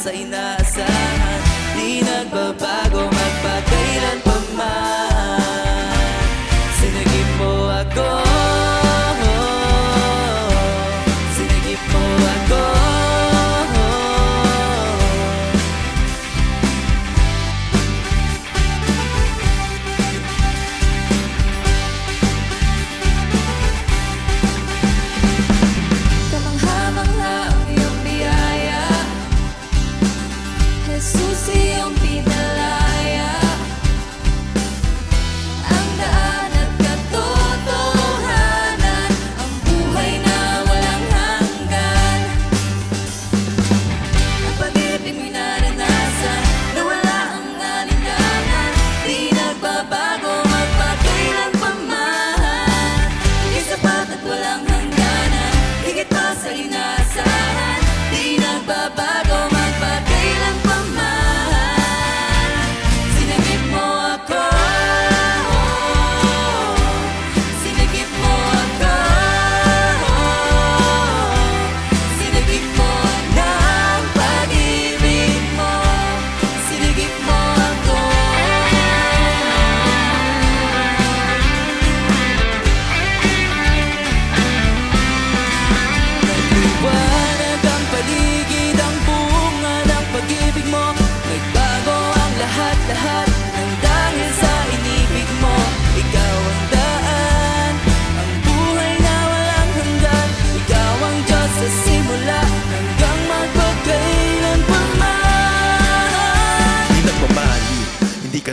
sa inaasahan. Jesús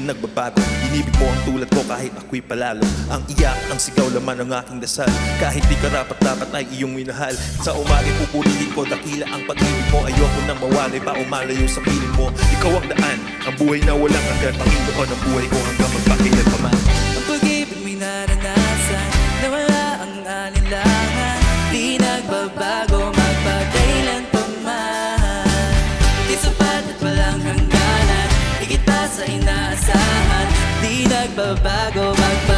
din nagbabago. Inibig mo ang tulad ko kahit ako'y palalo. Ang iyak, ang sigaw, laman ng aking dasal. Kahit di karapat dapat ay iyong minahal. Sa umagi pupurihin ko dakila ang pag-ibig mo. Ayoko nang mawalay pa o malayo sa piling mo. Ikaw ang daan, ang buhay na walang hanggan. Panginoon ang buhay ko hanggang magpakilal pa man. bago oh, magpa